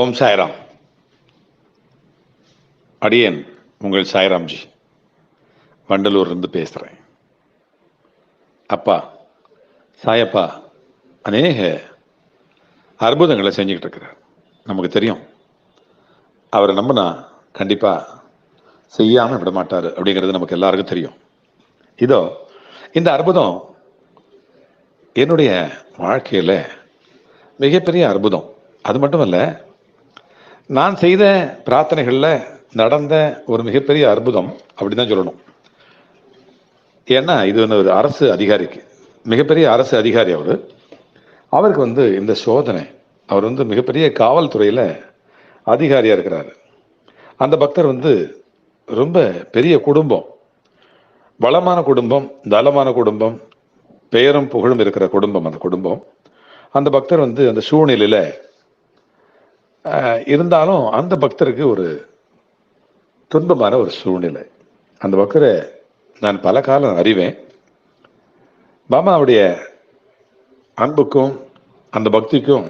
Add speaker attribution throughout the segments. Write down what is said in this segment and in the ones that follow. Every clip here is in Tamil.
Speaker 1: ஓம் சாய்ராம். அடியன் உங்கள் சாய்ராம்ஜி. வண்டலூர்லேருந்து பேசுகிறேன் அப்பா சாயப்பா அநேக அற்புதங்களை செஞ்சுக்கிட்டு இருக்கிறார் நமக்கு தெரியும். அவரை நம்பினா கண்டிப்பாக செய்யாமல் விட மாட்டார் அப்படிங்கிறது நமக்கு எல்லாருக்கும் தெரியும். இதோ இந்த அற்புதம் என்னுடைய வாழ்க்கையில் மிகப்பெரிய அற்புதம். அது மட்டும் இல்லை நான் செய்த பிரார்த்தனைகளில் நடந்த ஒரு மிகப்பெரிய அற்புதம் அப்படின்னு தான் சொல்லணும். ஏன்னா இது வந்து ஒரு அரசு அதிகாரிக்கு மிகப்பெரிய அரசு அதிகாரி அவர். அவருக்கு வந்து இந்த சோதனை அவர் வந்து மிகப்பெரிய காவல்துறையில் அதிகாரியாக இருக்கிறாரு. அந்த பக்தர் வந்து ரொம்ப பெரிய குடும்பம். வளமான குடும்பம் தளமான குடும்பம் பெயரும் புகழும் இருக்கிற குடும்பம் அந்த குடும்பம். அந்த பக்தர் வந்து அந்த சூழ்நிலையில் இருந்தாலும் அந்த பக்தருக்கு ஒரு துன்பமான ஒரு சூழ்நிலை. அந்த பக்தரை நான் பல காலம் அறிவேன். பாமாவுடைய அன்புக்கும் அந்த பக்திக்கும்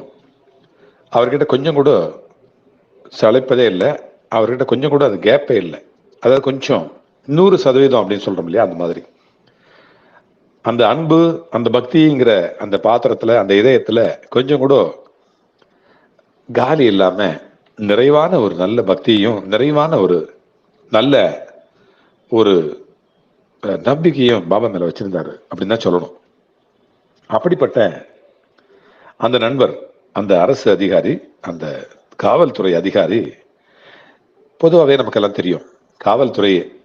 Speaker 1: அவர்கிட்ட கொஞ்சம் கூட சளைப்பதே இல்லை. அவர்கிட்ட கொஞ்சம் கூட அது கேப்பே இல்லை. அதாவது கொஞ்சம் நூறு சதவீதம் அப்படின்னு சொல்கிறோம் இல்லையா அந்த மாதிரி. அந்த அன்பு அந்த பக்திங்கிற அந்த பாத்திரத்தில் அந்த இதயத்தில் கொஞ்சம் கூட காலி இல்லாம நிறைவான ஒரு நல்ல பக்தியும் நிறைவான ஒரு நல்ல ஒரு நம்பிக்கையும் பாபா மேல வச்சிருந்தாரு. அப்படின்னு தான் சொல்லணும். அப்படிப்பட்ட அந்த நண்பர் அந்த அரசு அதிகாரி அந்த காவல்துறை அதிகாரி பொதுவாகவே நமக்கெல்லாம் தெரியும். காவல்துறை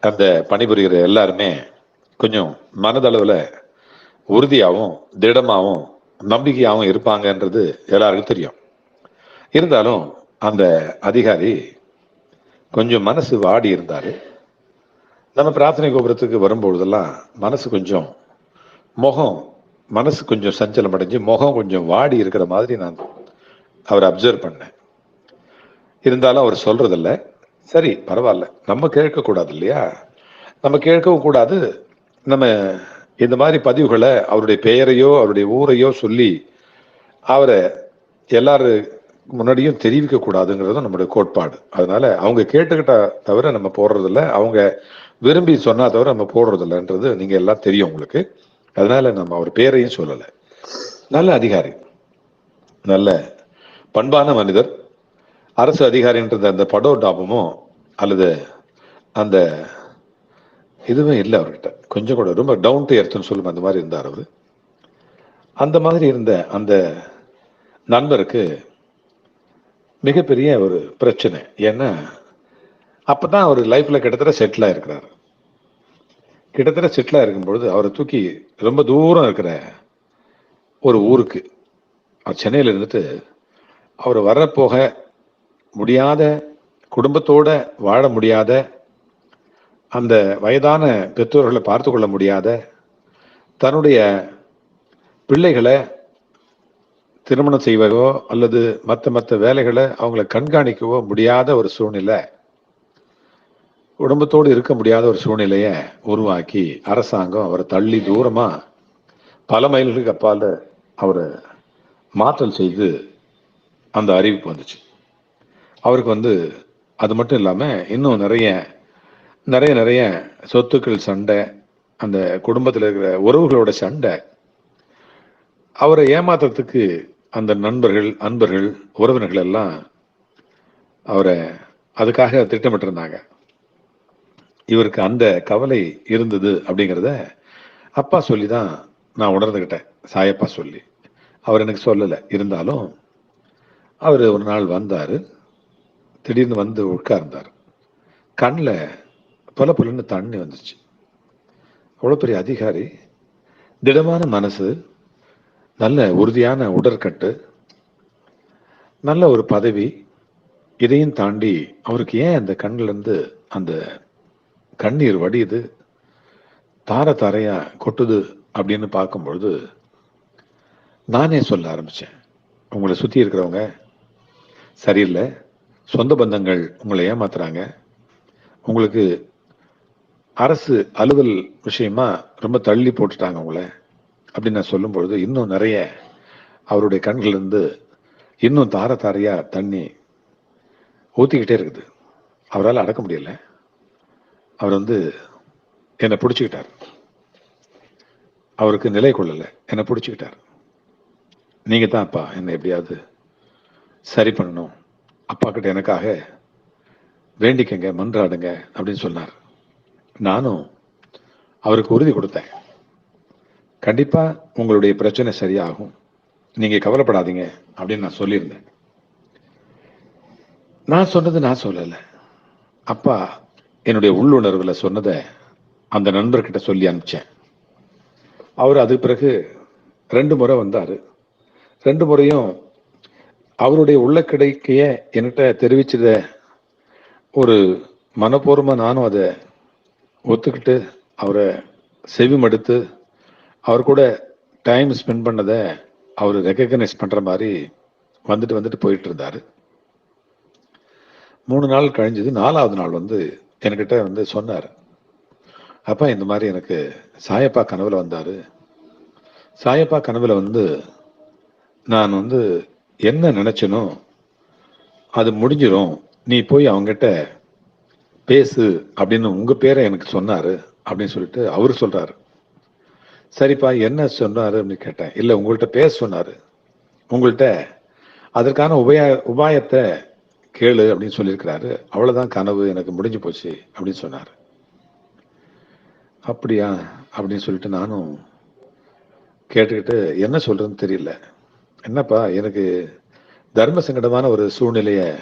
Speaker 1: அந்த பணிபுரிகிற எல்லாருமே கொஞ்சம் மனதளவில் உறுதியாகவும் திடமாகவும் நம்பிக்கையாகவும் இருப்பாங்கன்றது எல்லாருக்கும் தெரியும். இருந்தாலும் அந்த அதிகாரி கொஞ்சம் மனசு வாடி இருந்தார். நம்ம பிரார்த்தனை கோபுரத்துக்கு வரும்பொழுதெல்லாம் மனசு கொஞ்சம் முகம் மனசு கொஞ்சம் சஞ்சலம் அடைஞ்சு முகம் கொஞ்சம் வாடி இருக்கிற மாதிரி நான் அவரை அப்சர்வ் பண்ணேன். இருந்தாலும் அவர் சொல்றதில்ல. சரி பரவாயில்ல. நம்ம கேட்கக்கூடாது இல்லையா? நம்ம கேட்கவும் கூடாது. நம்ம இந்த மாதிரி பதிவுகளை அவருடைய பெயரையோ அவருடைய ஊரையோ சொல்லி அவரை எல்லாரும் முன்னாடியும் தெரிவிக்க கூடாதுங்கிறது நம்மளுடைய கோட்பாடு. அதனால அவங்க கேட்டுக்கிட்ட தவிர நம்ம போடுறதில்ல. அவங்க விரும்பி சொன்னா தவிர நம்ம போடுறதில்லன்றது நீங்க எல்லாம் தெரியும் உங்களுக்கு. அதனால நம்ம அவர் பேரையும் சொல்லலை. நல்ல அதிகாரி. நல்ல பண்பான மனிதர். அரசு அதிகாரின்றது அந்த படோ டாபமோ அல்லது அந்த இதுவும் இல்லை அவர்கிட்ட. கொஞ்சம் கூட ரொம்ப டவுன் டு எர்த்துன்னு சொல்லும் அந்த மாதிரி இருந்தார் அவர். அந்த மாதிரி இருந்த அந்த நண்பருக்கு மிகப்பெரிய ஒரு பிரச்சனை. ஏன்னா அப்பதான் அவர் லைஃப்ல கிட்டத்தட்ட செட்டில் ஆயிருக்கிறார். கிட்டத்தட்ட செட்டில் ஆயிருக்கும் பொழுது அவரை தூக்கி ரொம்ப தூரம் இருக்கிற ஒரு ஊருக்கு அவர் சென்னையில் இருந்துட்டு அவர் வரப்போக முடியாத குடும்பத்தோட வாழ முடியாத அந்த வயதான பெற்றோர்களை பார்த்து கொள்ள முடியாத தன்னுடைய பிள்ளைகளை திருமணம் செய்வதோ அல்லது மற்ற மற்ற வேலைகளை அவங்கள கண்காணிக்கவோ முடியாத ஒரு சூழ்நிலை. குடும்பத்தோடு இருக்க முடியாத ஒரு சூழ்நிலையை உருவாக்கி அரசாங்கம் அவரை தள்ளி தூரமாக பல மைல்களுக்கு அப்பால் அவரை மாற்றல் செய்து அந்த அறிவிப்பு வந்துச்சு. அவருக்கு வந்து அது மட்டும் இல்லாமல் இன்னும் நிறைய நிறைய நிறைய சொத்துக்கள் சண்டை அந்த குடும்பத்தில் இருக்கிற உறவுகளோட சண்டை அவரை ஏமாத்துறதுக்கு அந்த நண்பர்கள் அன்பர்கள் உறவினர்கள் எல்லாம் அவரை அதுக்காக திட்டமிட்டிருந்தாங்க. இவருக்கு அந்த கவலை இருந்தது அப்படிங்கிறத அப்பா சொல்லி தான் நான் உணர்ந்துக்கிட்டேன் சாயப்பா சொல்லி. அவர் எனக்கு சொல்லலை. இருந்தாலும் அவர் ஒரு நாள் வந்தார். திடீர்னு வந்து உட்கார்ந்தார். கண்ணில் பொல பொலன்னு தண்ணி வந்துச்சு. அவ்வளோ பெரிய அதிகாரி திடமான மனசு நல்ல உறுதியான உடற்கட்டு நல்ல ஒரு பதவி இதையும் தாண்டி அவருக்கு ஏன் அந்த கண்ணிலேருந்து அந்த கண்ணீர் வடியுது? தார தாரையா கொட்டுது அப்படின்னு பார்க்கும்பொழுது நானே சொல்ல ஆரம்பித்தேன் உங்களை சுற்றி இருக்கிறவங்க சரியில்லை சொந்த பந்தங்கள் உங்களை ஏமாத்துறாங்க. உங்களுக்கு அரசு அலுவல் விஷயமா ரொம்ப தள்ளி போட்டுட்டாங்க உங்களை. அப்படின்னு நான் சொல்லும் பொழுது இன்னும் நிறைய அவருடைய கண்களிலிருந்து இன்னும் தார தாரையா தண்ணி ஊத்திக்கிட்டே இருக்குது. அவரால் அடக்க முடியல. அவர் வந்து என்னை பிடிச்சிக்கிட்டார். அவருக்கு நிலை கொள்ளல. என்னை பிடிச்சிக்கிட்டார். நீங்க தான் அப்பா. என்னை எப்படியாவது சரி பண்ணணும். அப்பா கிட்ட எனக்காக வேண்டிக்கங்க மன்றாடுங்க அப்படின்னு சொன்னார். நானும் அவருக்கு உறுதி கொடுத்தேன். கண்டிப்பாக உங்களுடைய பிரச்சனை சரியாகும். நீங்கள் கவலைப்படாதீங்க அப்படின்னு நான் சொல்லியிருந்தேன். நான் சொன்னது நான் சொல்லலை. அப்பா என்னுடைய உள்ளுணர்வில் சொன்னதை அந்த நண்பர்கிட்ட சொல்லி அனுப்பிச்சேன். அவர் அது பிறகு ரெண்டு முறை வந்தார். ரெண்டு முறையும் அவருடைய உள்ள கிடைக்கைய என்கிட்ட தெரிவிச்சத ஒரு மனப்பூர்வமாக நானும் அதை ஒத்துக்கிட்டு அவரை செவிமடுத்து அவர் கூட டைம் ஸ்பெண்ட் பண்ணதை அவர் ரெக்கக்னைஸ் பண்ணுற மாதிரி வந்துட்டு வந்துட்டு போயிட்டு இருந்தாரு மூணு நாள் கழிஞ்சது நாலாவது நாள் வந்து என்கிட்ட வந்து சொன்னார். அப்பா இந்த மாதிரி எனக்கு சாயப்பா கனவில் வந்தார். சாயப்பா கனவில் வந்து நான் வந்து என்ன நினச்சனோ அது முடிஞ்சிடும் நீ போய் அவங்ககிட்ட பேசு அப்படின்னு உங்கள் பேரை எனக்கு சொன்னார் அப்படின்னு சொல்லிட்டு அவர் சொல்கிறாரு சரிப்பா என்ன சொன்னாரு அப்படின்னு கேட்டேன். இல்லை உங்கள்கிட்ட பேச சொன்னாரு. உங்கள்கிட்ட அதற்கான உபய உபாயத்தை கேளு அப்படின்னு சொல்லியிருக்கிறாரு. அவ்வளோதான் கனவு எனக்கு முடிஞ்சு போச்சு அப்படின்னு சொன்னார். அப்படியா? அப்படின்னு சொல்லிட்டு நானும் கேட்டுக்கிட்டு என்ன சொல்கிறதுன்னு தெரியல. என்னப்பா எனக்கு தர்ம சங்கடமான ஒரு சூழ்நிலையை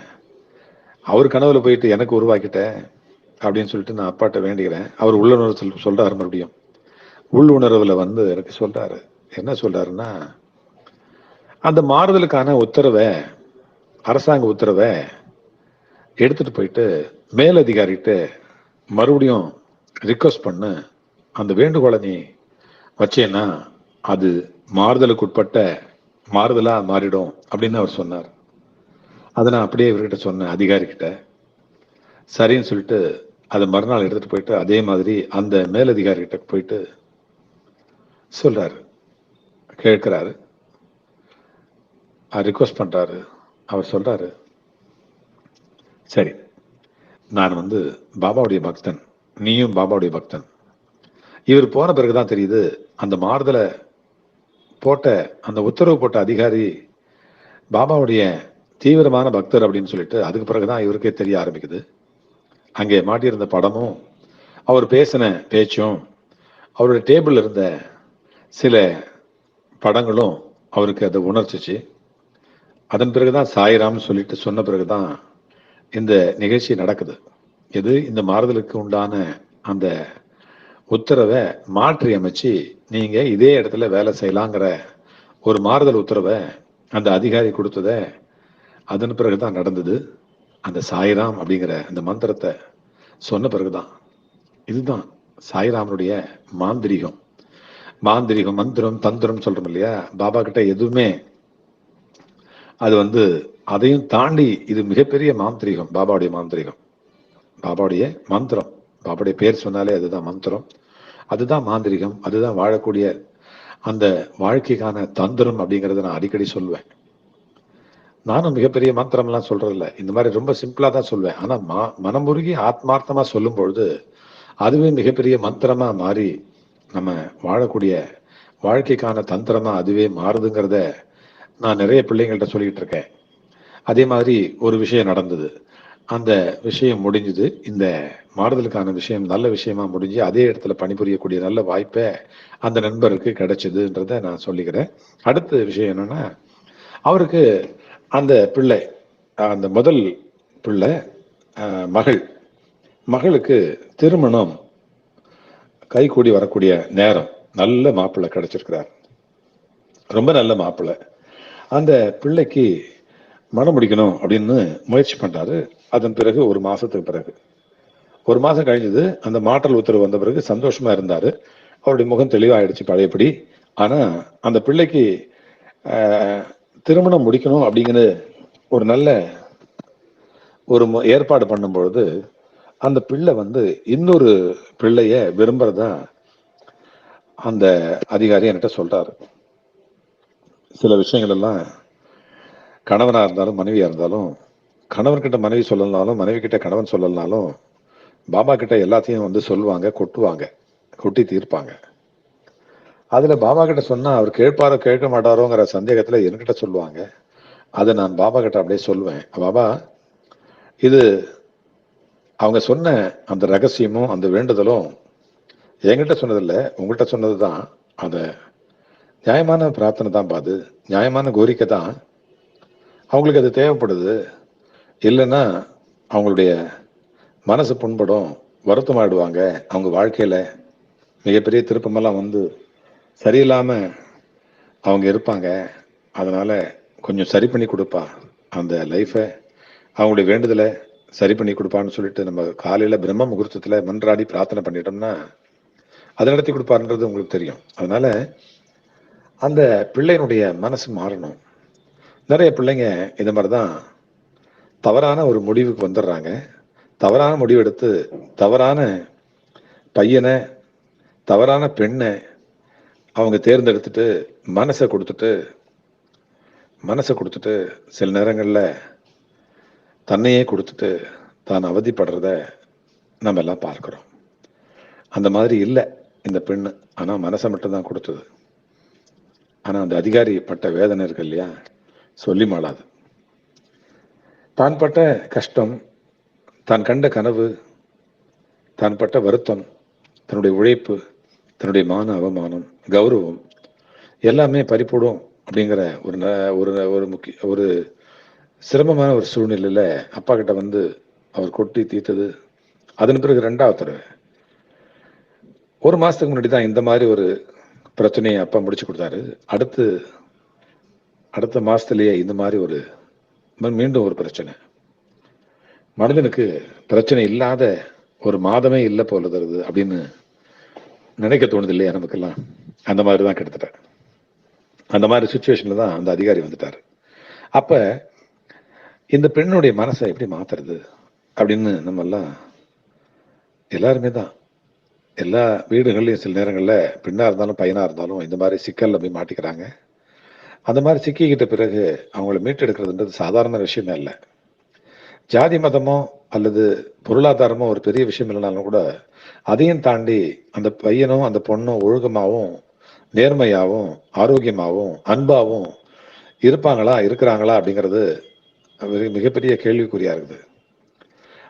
Speaker 1: அவர் கனவுல போயிட்டு எனக்கு உருவாக்கிட்டேன் அப்படின்னு சொல்லிட்டு நான் அப்பாட்ட வேண்டிக்கிறேன். அவர் உள்ளுணர்வு சொல் சொல்கிறார் மறுபடியும். உள்ளுணர்வில் வந்து எனக்கு சொல்றாரு. என்ன சொல்றாருன்னா அந்த மாறுதலுக்கான உத்தரவை அரசாங்க உத்தரவை எடுத்துட்டு போயிட்டு மேலதிகாரிகிட்ட மறுபடியும் ரிக்வஸ்ட் பண்ணு அந்த வேண்டுகோளை நீ வச்சேன்னா அது மாறுதலுக்கு உட்பட்ட மாறுதலா மாறிடும் அப்படின்னு அவர் சொன்னார். அதை நான் அப்படியே இவர்கிட்ட சொன்னேன் அதிகாரிக்கிட்ட சரின்னு சொல்லிட்டு அதை மறுநாள் எடுத்துட்டு போயிட்டு அதே மாதிரி அந்த மேலதிகாரிகிட்ட போயிட்டு சொல்கிறாரு கேட்குறாரு. ரிக்வஸ்ட் பண்ணுறாரு அவர் சொல்கிறாரு சரி. நான் வந்து பாபாவுடைய பக்தன். நீயும் பாபாவுடைய பக்தன். இவர் போன பிறகு தான் தெரியுது அந்த மாறுதலை போட்ட அந்த உத்தரவு போட்ட அதிகாரி பாபாவுடைய தீவிரமான பக்தர் அப்படின்னு சொல்லிட்டு அதுக்கு பிறகு தான் இவருக்கே தெரிய ஆரம்பிக்குது. அங்கே மாட்டியிருந்த படமும் அவர் பேசின பேச்சும் அவருடைய டேபிள் இருந்த சில படங்களும் அவருக்கு அதை உணர்ச்சிச்சு. அதன் பிறகுதான் சாய்ராம்னு சொல்லிட்டு சொன்ன பிறகுதான் இந்த நிகழ்ச்சி நடக்குது. இது இந்த மாறுதலுக்கு உண்டான அந்த உத்தரவை மாற்றி அமைச்சு நீங்க இதே இடத்துல வேலை செய்யலாங்கிற ஒரு மாறுதல் உத்தரவை அந்த அதிகாரி கொடுத்தத அதன் பிறகுதான் நடந்தது. அந்த சாய்ராம் அப்படிங்கிற அந்த மந்திரத்தை சொன்ன பிறகுதான். இதுதான் சாய்ராமனுடைய மாந்திரிகம். மாந்திரிகம் மந்திரம் தந்திரம் சொல்றோம் இல்லையா? பாபா கிட்ட எதுவுமே அது வந்து அதையும் தாண்டி இது மிகப்பெரிய மாந்திரிகம் பாபாவுடைய மாந்திரிகம். பாபாவுடைய மந்திரம். பாபாவுடைய பேர் சொன்னாலே அதுதான் மந்திரம். அதுதான் மாந்திரிகம் அதுதான் வாழக்கூடிய அந்த வாழ்க்கைக்கான தந்திரம் அப்படிங்கறத நான் அடிக்கடி சொல்லுவேன் நானும் மிகப்பெரிய மந்திரம்லாம் சொல்றதில்ல. இந்த மாதிரி ரொம்ப சிம்பிளா தான் சொல்வேன். ஆனா மா மனமுருகி ஆத்மார்த்தமா சொல்லும் பொழுது அதுவே மிகப்பெரிய மந்திரமா மாறி நம்ம வாழக்கூடிய வாழ்க்கைக்கான தந்திரமா அதுவே மாறுதுங்கிறத நான் நிறைய பிள்ளைங்கள்ட்ட சொல்லிட்டு இருக்கேன். அதே மாதிரி ஒரு விஷயம் நடந்தது. அந்த விஷயம் முடிஞ்சுது. இந்த மாறுதலுக்கான விஷயம் நல்ல விஷயமா முடிஞ்சு அதே இடத்துல பணிபுரியக்கூடிய நல்ல வாய்ப்பை அந்த நண்பருக்கு கிடைச்சதுன்றத நான் சொல்லிக்கிறேன். அடுத்த விஷயம் என்னன்னா அவருக்கு அந்த பிள்ளை அந்த முதல் பிள்ளை அஹ், மகள். மகளுக்கு திருமணம் கைகூடி வரக்கூடிய நேரம் நல்ல மாப்பிள்ளை கிடைச்சிருக்கிறார். ரொம்ப நல்ல மாப்பிள்ளை. அந்த பிள்ளைக்கு மனம் முடிக்கணும் அப்படின்னு முயற்சி பண்ணாரு அதன் பிறகு ஒரு மாசத்துக்கு பிறகு. ஒரு மாசம் கழிஞ்சது அந்த மாற்றல் உத்தரவு வந்த பிறகு சந்தோஷமா இருந்தாரு. அவருடைய முகம் தெளிவாயிடுச்சு பழையபடி. ஆனா அந்த பிள்ளைக்கு திருமணம் முடிக்கணும் அப்படிங்கிற ஒரு நல்ல ஒரு ஏற்பாடு பண்ணும் பொழுது அந்த பிள்ளை வந்து இன்னொரு பிள்ளைய விரும்புறதா அந்த அதிகாரி என்கிட்ட சொல்றாரு. சில விஷயங்கள் எல்லாம் கணவனாக இருந்தாலும் மனைவியாக இருந்தாலும் கணவன்கிட்ட மனைவி சொல்லலனாலும் மனைவி கிட்ட கணவன் சொல்லலனாலும் பாபா கிட்ட எல்லாத்தையும் வந்து சொல்லுவாங்க கொட்டுவாங்க கொட்டி தீர்ப்பாங்க. அதில் பாபா கிட்ட சொன்னால் அவர் கேட்பாரோ கேட்க மாட்டாரோங்கிற சந்தேகத்தில் என்கிட்ட சொல்லுவாங்க. அதை நான் பாபா கிட்ட அப்படியே சொல்லுவேன். பாபா இது அவங்க சொன்ன அந்த ரகசியமும் அந்த வேண்டுதலும் என்கிட்ட சொன்னதில்ல. உங்கள்கிட்ட சொன்னது தான் அதை நியாயமான பிரார்த்தனை தான் பாது. நியாயமான கோரிக்கை தான். அவங்களுக்கு அது தேவைப்படுது. இல்லைன்னா அவங்களுடைய மனசு புண்படும் வருத்தமாயிடுவாங்க. அவங்க வாழ்க்கையில் மிகப்பெரிய திருப்பமெல்லாம் வந்து சரியில்லாமல் அவங்க இருப்பாங்க. அதனால் கொஞ்சம் சரி பண்ணி கொடுப்பா. அந்த லைஃப்பை அவங்களுடைய வேண்டுதலை சரி பண்ணி கொடுப்பான்னு சொல்லிட்டு நம்ம காலையில பிரம்ம முகூர்த்தத்துல மன்றாடி பிரார்த்தனை பண்ணிட்டோம்னா அதை நடத்தி கொடுப்பாருன்றது உங்களுக்கு தெரியும். அதனால அந்த பிள்ளையினுடைய மனசு மாறணும். நிறைய பிள்ளைங்க இந்த மாதிரி தான் தவறான ஒரு முடிவுக்கு வந்துடுறாங்க. தவறான முடிவு எடுத்து தவறான பையனை தவறான பெண்ணை அவங்க தேர்ந்தெடுத்துட்டு மனசை கொடுத்துட்டு மனசை கொடுத்துட்டு சில நேரங்களில் தன்னையே கொடுத்துட்டு தான் அவதிப்படுறத நம்ம எல்லாம் பார்க்குறோம். அந்த மாதிரி இல்லை இந்த பெண்ணு. ஆனால் மனசை மட்டும்தான் கொடுத்தது. ஆனால் அந்த அதிகாரி பட்ட வேதனை இருக்கு இல்லையா? சொல்லி மாளாது. தான் பட்ட கஷ்டம் தான் கண்ட கனவு தான் பட்ட வருத்தம் தன்னுடைய உழைப்பு தன்னுடைய மான அவமானம் கௌரவம் எல்லாமே பறிப்போடும் அப்படிங்கிற ஒரு ந- ஒரு ஒரு முக்கிய ஒரு சிரமமான ஒரு சூழ்நிலையில அப்பா கிட்ட வந்து அவர் கொட்டி தீர்த்தது. அதன் பிறகு ரெண்டாவது தடவை. ஒரு மாசத்துக்கு முன்னாடி தான் இந்த மாதிரி ஒரு பிரச்சனையை அப்பா முடிச்சு கொடுத்தாரு. அடுத்து அடுத்த மாசத்துலயே இந்த மாதிரி ஒரு மீண்டும் ஒரு பிரச்சனை. மனிதனுக்கு பிரச்சனை இல்லாத ஒரு மாதமே இல்லை போல தருது அப்படின்னு நினைக்க தோணுது இல்லையா நமக்கெல்லாம்? அந்த மாதிரி தான் கிட்டத்தட்ட. அந்த மாதிரி சுச்சுவேஷன்ல தான் அந்த அதிகாரி வந்துட்டாரு. அப்ப இந்த பெண்ணுடைய மனசை எப்படி மாத்துறது அப்படின்னு நம்ம எல்லாம் எல்லாருமே தான். எல்லா வீடுகள்லையும் சில நேரங்களில் பெண்ணாக இருந்தாலும் பையனாக இருந்தாலும் இந்த மாதிரி சிக்கலில் போய் மாட்டிக்கிறாங்க. அந்த மாதிரி சிக்கிக்கிட்ட பிறகு அவங்கள மீட்டெடுக்கிறதுன்றது சாதாரண விஷயமே இல்லை ஜாதி மதமோ அல்லது பொருளாதாரமோ ஒரு பெரிய விஷயம் இல்லைனாலும் கூட அதையும் தாண்டி அந்த பையனும் அந்த பொண்ணும் ஒழுக்கமாகவும் நேர்மையாகவும் ஆரோக்கியமாகவும் அன்பாகவும் இருப்பாங்களா இருக்கிறாங்களா அப்படிங்கிறது மிக- மிகப்பெரிய கேள்விக்குறியா இருக்குது.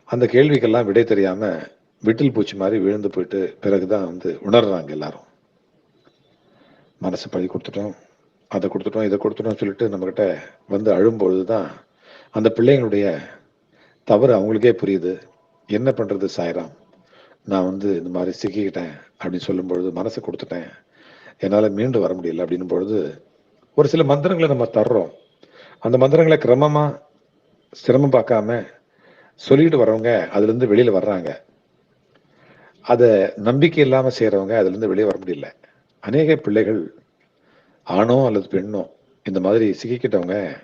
Speaker 1: அந்த கேள்விக்கெல்லாம் விடை தெரியாம விட்டில் பூச்சி மாதிரி விழுந்து போயிட்டு பிறகுதான் வந்து உணர்றாங்க எல்லாரும். மனசு பழி கொடுத்துட்டோம் அதை கொடுத்துட்டோம் இதை கொடுத்துட்டோம் சொல்லிட்டு நம்மகிட்ட வந்து அழும்பொழுது தான் அந்த பிள்ளைங்களுடைய தவறு அவங்களுக்கே புரியுது. என்ன பண்றது சாய்ராம்? நான் வந்து இந்த மாதிரி சிக்கிக்கிட்டேன் அப்படின்னு சொல்லும் பொழுது மனசை கொடுத்துட்டேன். என்னால் மீண்டு வர முடியல அப்படின்னும் பொழுது ஒரு சில மந்திரங்களை நம்ம தர்றோம். அந்த மந்திரங்களை கிரமமாக சிரமம் பார்க்காம சொல்லிட்டு வர்றவங்க அதுலேருந்து வெளியில் வெளியில வர்றாங்க. அதை நம்பிக்கை இல்லாமல் செய்யறவங்க அதுலேருந்து வெளியே வர முடியல. அநேக பிள்ளைகள் ஆணோ அல்லது பெண்ணோ இந்த மாதிரி சிக்கிக்கிட்டவங்க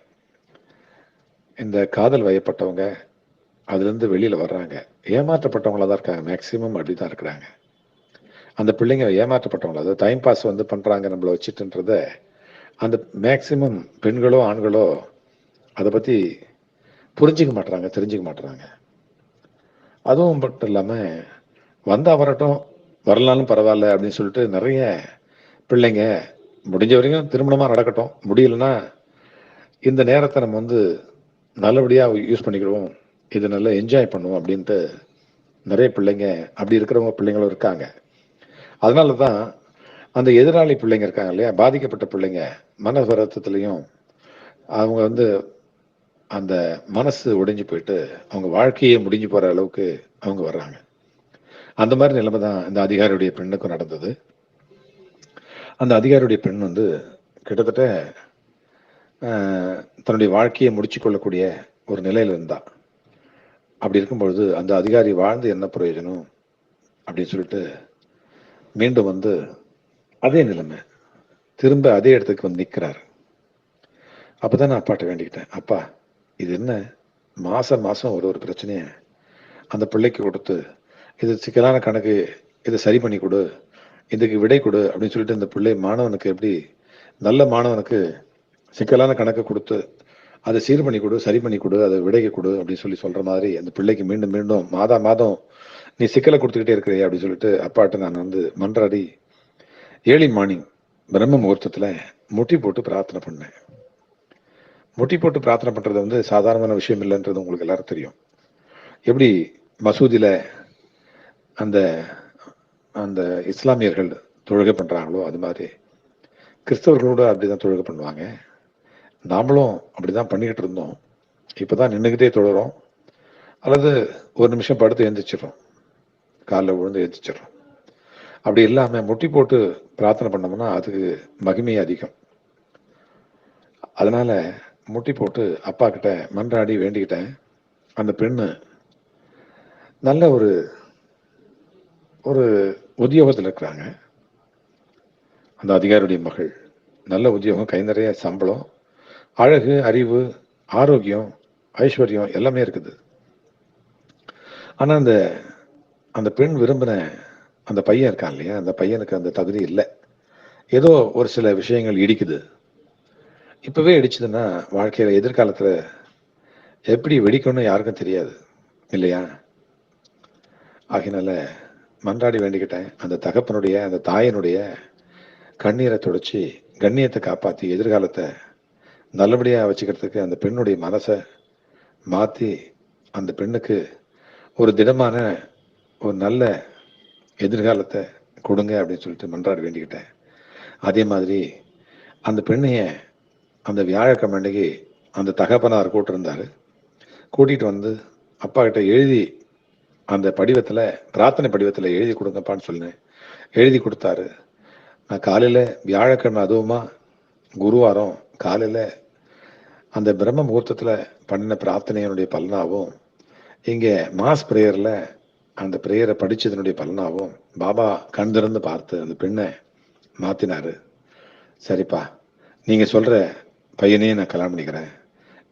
Speaker 1: இந்த காதல் வயப்பட்டவங்க அதுலேருந்து வெளியில் வர்றாங்க. ஏமாற்றப்பட்டவங்களா தான் இருக்காங்க. மேக்சிமம் அப்படிதான் இருக்கிறாங்க. அந்த பிள்ளைங்க ஏமாற்றப்பட்டவங்களா அதாவது டைம் பாஸ் வந்து பண்றாங்க நம்மள வச்சுட்டுன்றத அந்த மேக்சிமம் பெண்களோ ஆண்களோ அதை பத்தி புரிஞ்சுக்க மாட்டுறாங்க தெரிஞ்சுக்க மாட்டுறாங்க அதுவும் மட்டும் இல்லாமல் வந்தால் வரட்டும் வரலாலும் பரவாயில்ல அப்படின்னு சொல்லிட்டு நிறைய பிள்ளைங்க முடிஞ்ச வரைக்கும் திருமணமாக நடக்கட்டும் முடியலன்னா இந்த நேரத்தை நம்ம வந்து நல்லபடியாக யூஸ் பண்ணிக்கிடுவோம். இது நல்லா என்ஜாய் பண்ணுவோம் அப்படின்ட்டு நிறைய பிள்ளைங்க அப்படி இருக்கிறவங்க பிள்ளைங்களும் இருக்காங்க. அதனால தான் அந்த எதிராளி பிள்ளைங்க இருக்காங்க இல்லையா? பாதிக்கப்பட்ட பிள்ளைங்க மன வருத்தத்துலையும் அவங்க வந்து அந்த மனசு உடைஞ்சு போயிட்டு அவங்க வாழ்க்கையே முடிஞ்சு போகிற அளவுக்கு அவங்க வர்றாங்க. அந்த மாதிரி நிலைமை தான் இந்த அதிகாரியுடைய பெண்ணுக்கும் நடந்தது. அந்த அதிகாரியுடைய பெண் வந்து கிட்டத்தட்ட தன்னுடைய வாழ்க்கையை முடிச்சு கொள்ளக்கூடிய ஒரு நிலையில் இருந்தா. அப்படி இருக்கும் பொழுது அந்த அதிகாரி வாழ்ந்து என்ன பிரயோஜனம் அப்படின்னு சொல்லிட்டு மீண்டும் வந்து அதே நிலைமை. திரும்ப அதே இடத்துக்கு வந்து நிற்கிறாரு அப்போ தான் நான் அப்பாட்ட வேண்டிக்கிட்டேன். அப்பா இது என்ன? மாதம் மாதம் ஒரு ஒரு பிரச்சனையை. அந்த பிள்ளைக்கு கொடுத்து இது சிக்கலான கணக்கு இதை சரி பண்ணி கொடு இதுக்கு விடை கொடு அப்படின்னு சொல்லிட்டு இந்த பிள்ளை மாணவனுக்கு எப்படி நல்ல மாணவனுக்கு சிக்கலான கணக்கு கொடுத்து அதை சீர் பண்ணி கொடு சரி பண்ணி கொடு அதை விடைக்கு கொடு அப்படின்னு சொல்லி சொல்ற மாதிரி அந்த பிள்ளைக்கு மீண்டும் மீண்டும் மாதா மாதம் நீ சிக்கலை கொடுத்துக்கிட்டே இருக்கிறே அப்படின்னு சொல்லிட்டு அப்பாட்ட நான் வந்து மன்றாடி ஏர்லி மார்னிங் பிரம்ம முகூர்த்தத்தில் முட்டி போட்டு பிரார்த்தனை பண்ணேன். முட்டி போட்டு பிரார்த்தனை பண்ணுறது வந்து சாதாரணமான விஷயம் இல்லைன்றது உங்களுக்கு எல்லாரும் தெரியும். எப்படி மசூதியில் அந்த அந்த இஸ்லாமியர்கள் தொழுகை பண்ணுறாங்களோ அது மாதிரி கிறிஸ்தவர்களோட அப்படிதான் தொழுகை பண்ணுவாங்க. நாமளும் அப்படி தான் பண்ணிக்கிட்டு இருந்தோம். இப்போ தான் நின்றுக்கிட்டே தொழுறோம். அல்லது ஒரு நிமிஷம் படுத்து எந்திரிச்சிடறோம். காலில் விழுந்து எந்திரிச்சிடறோம். அப்படி இல்லாமல் முட்டி போட்டு பிரார்த்தனை பண்ணோம்னா அதுக்கு மகிமை அதிகம். அதனால முட்டி போட்டு அப்பா கிட்ட மன்றாடி வேண்டிக்கிட்டேன். அந்த பெண்ணு நல்ல ஒரு ஒரு உத்தியோகத்தில் இருக்கிறாங்க. அந்த அதிகாரியுடைய மகள் நல்ல உத்தியோகம் கை நிறைய சம்பளம் அழகு அறிவு ஆரோக்கியம் ஐஸ்வர்யம் எல்லாமே இருக்குது. ஆனால் அந்த அந்த பெண் விரும்பின அந்த பையன் இருக்கான் இல்லையா? அந்த பையனுக்கு அந்த தகுதி இல்லை. ஏதோ ஒரு சில விஷயங்கள் இடிக்குது. இப்பவே இடிச்சதுன்னா வாழ்க்கையில எதிர்காலத்துல எப்படி வெடிக்கணும்னு யாருக்கும் தெரியாது இல்லையா? ஆகினால மன்றாடி வேண்டிக்கிட்டேன். அந்த தகப்பனுடைய அந்த தாயினுடைய கண்ணீரை துடைச்சி கண்ணியத்தை காப்பாத்தி எதிர்காலத்தை நல்லபடியா வச்சுக்கிறதுக்கு அந்த பெண்ணுடைய மனசை மாத்தி அந்த பெண்ணுக்கு ஒரு திடமான ஒரு நல்ல எதிர்காலத்தை கொடுங்க அப்படின்னு சொல்லிட்டு மன்றாடி வேண்டிக்கிட்டேன். அதே மாதிரி அந்த பெண்ணையை அந்த வியாழக்கிழமை அன்னைக்கு அந்த தகப்பனார் கூட்டிருந்தாரு. கூட்டிகிட்டு வந்து அப்பா கிட்ட எழுதி அந்த படிவத்தில் பிரார்த்தனை படிவத்தில் எழுதி கொடுங்கப்பான்னு சொன்னேன் எழுதி கொடுத்தாரு. நான் காலையில் வியாழக்கிழமை அதுவுமா குருவாரம் காலையில் அந்த பிரம்ம முகூர்த்தத்தில் பண்ணின பிரார்த்தனையினுடைய பலனாகவும் இங்கே மாஸ் ப்ரேயரில் அந்த ப்ரேயரை படிச்சதனுடைய பலனாகவும் பாபா கண் திறந்து பார்த்து அந்த பெண்ணை மாற்றினார் சரிப்பா நீங்கள் சொல்கிற பையனையே நான் கல்யாணம் பண்ணிக்கிறேன்.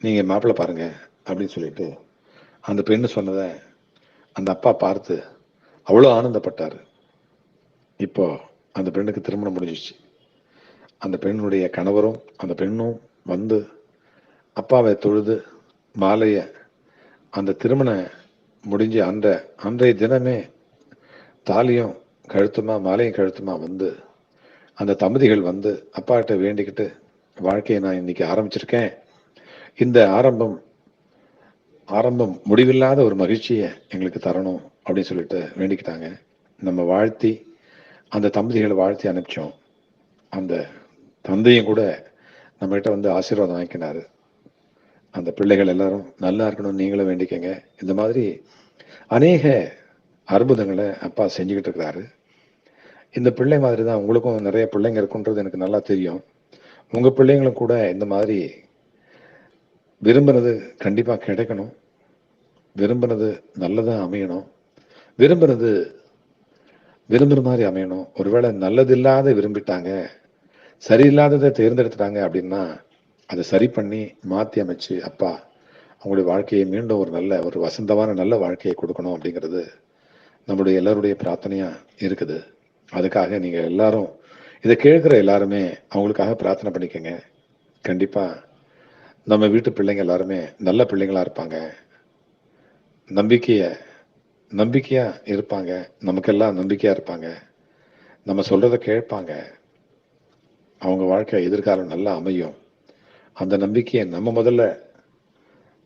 Speaker 1: நீங்கள் மாப்பிள்ளை பாருங்கள் அப்படின்னு சொல்லிட்டு அந்த பெண்ணு சொன்னதை அந்த அப்பா பார்த்து அவ்வளோ ஆனந்தப்பட்டாரு. இப்போ அந்த பெண்ணுக்கு திருமணம் முடிஞ்சிச்சு அந்த பெண்ணுடைய கணவரும் அந்த பெண்ணும் வந்து அப்பாவை தொழுது மாலையை அந்த திருமண முடிஞ்சு அந்த அன்றைய தினமே தாலியும் கழுத்துமா மாலையும் கழுத்துமா வந்து அந்த தம்பதிகள் வந்து அப்பாட்ட வேண்டிக்கிட்டு வாழ்க்கையை நான் இன்னைக்கு ஆரம்பிச்சிருக்கேன். இந்த ஆரம்பம் ஆரம்பம் முடிவில்லாத ஒரு மகிழ்ச்சியை எங்களுக்கு தரணும் அப்படின்னு சொல்லிட்டு வேண்டிக்கிட்டாங்க. நம்ம வாழ்த்தி அந்த தம்பதிகளை வாழ்த்தி அனுப்பிச்சோம். அந்த தந்தையும் கூட நம்மகிட்ட வந்து ஆசீர்வாதம் வாங்கிக்கினாரு. அந்த பிள்ளைகள் எல்லாரும் நல்லா இருக்கணும்னு நீங்களும் வேண்டிக்கங்க. இந்த மாதிரி அநேக அற்புதங்களை அப்பா செஞ்சுக்கிட்டு இருக்கிறாரு. இந்த பிள்ளை மாதிரி தான் உங்களுக்கும் நிறைய பிள்ளைங்க இருக்குன்றது எனக்கு நல்லா தெரியும். உங்க பிள்ளைங்களும் கூட இந்த மாதிரி விரும்பினது கண்டிப்பா கிடைக்கணும். விரும்பினது நல்லதா அமையணும். விரும்பினது விரும்புற மாதிரி அமையணும். ஒருவேளை நல்லது இல்லாத விரும்பிட்டாங்க சரியில்லாததை தேர்ந்தெடுத்துட்டாங்க அப்படின்னா அதை சரி பண்ணி மாத்தி அமைச்சு அப்பா அவங்களுடைய வாழ்க்கையை மீண்டும் ஒரு நல்ல ஒரு வசந்தமான நல்ல வாழ்க்கையை கொடுக்கணும் அப்படிங்கிறது நம்முடைய எல்லாருடைய பிரார்த்தனையா இருக்குது. அதுக்காக நீங்க எல்லாரும் இதை கேட்குற எல்லாருமே அவங்களுக்காக பிரார்த்தனை பண்ணிக்கோங்க. கண்டிப்பாக நம்ம வீட்டு பிள்ளைங்க எல்லாருமே நல்ல பிள்ளைங்களாக இருப்பாங்க. நம்பிக்கையை நம்பிக்கையாக இருப்பாங்க. நமக்கெல்லாம் நம்பிக்கையாக இருப்பாங்க. நம்ம சொல்கிறத கேட்பாங்க. அவங்க வாழ்க்கை எதிர்காலம் நல்லா அமையும். அந்த நம்பிக்கையை நம்ம முதல்ல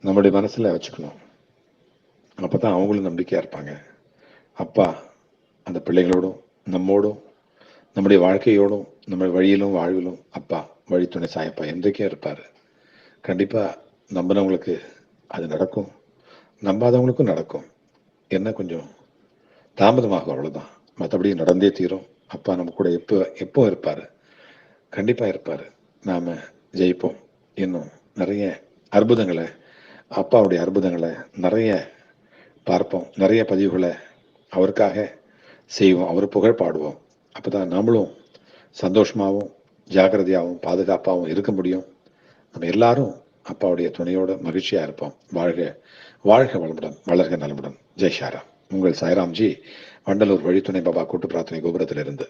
Speaker 1: நம்முடைய மனசில் வச்சுக்கணும். அப்போ தான் அவங்களும் நம்பிக்கையாக இருப்பாங்க. அப்பா அந்த பிள்ளைகளோடும் நம்மோடும் நம்முடைய வாழ்க்கையோடும் நம்ம வழியிலும் வாழ்விலும் அப்பா வழித்துணை சாயப்பா என்றைக்கே இருப்பார். கண்டிப்பாக நம்பினவங்களுக்கு அது நடக்கும். நம்பாதவங்களுக்கும் நடக்கும். என்ன கொஞ்சம் தாமதமாகும் அவ்வளோதான் மற்றபடி நடந்தே தீரும். அப்பா நம்ம கூட எப்போ எப்போ இருப்பார்? கண்டிப்பாக இருப்பார். நாம் ஜெயிப்போம். இன்னும் நிறைய அற்புதங்களை அப்பாவுடைய அற்புதங்களை நிறைய பார்ப்போம். நிறைய பதிவுகளை அவருக்காக செய்வோம். அவர் புகழ் பாடுவோம். அப்பதான் நம்மளும் சந்தோஷமாகவும் ஜாக்கிரதையாகவும் பாதுகாப்பாகவும் இருக்க முடியும். நம்ம எல்லாரும் அப்பாவுடைய துணையோட மகிழ்ச்சியா இருப்போம். வாழ்க வாழ்க வளமுடன் வளர்க நலமுடன். ஜெய் ஷாராம் உங்கள் சாய்ராம்ஜி வண்டலூர் வழித்துணை பாபா கூட்டு பிரார்த்தனை கோபுரத்திலிருந்து.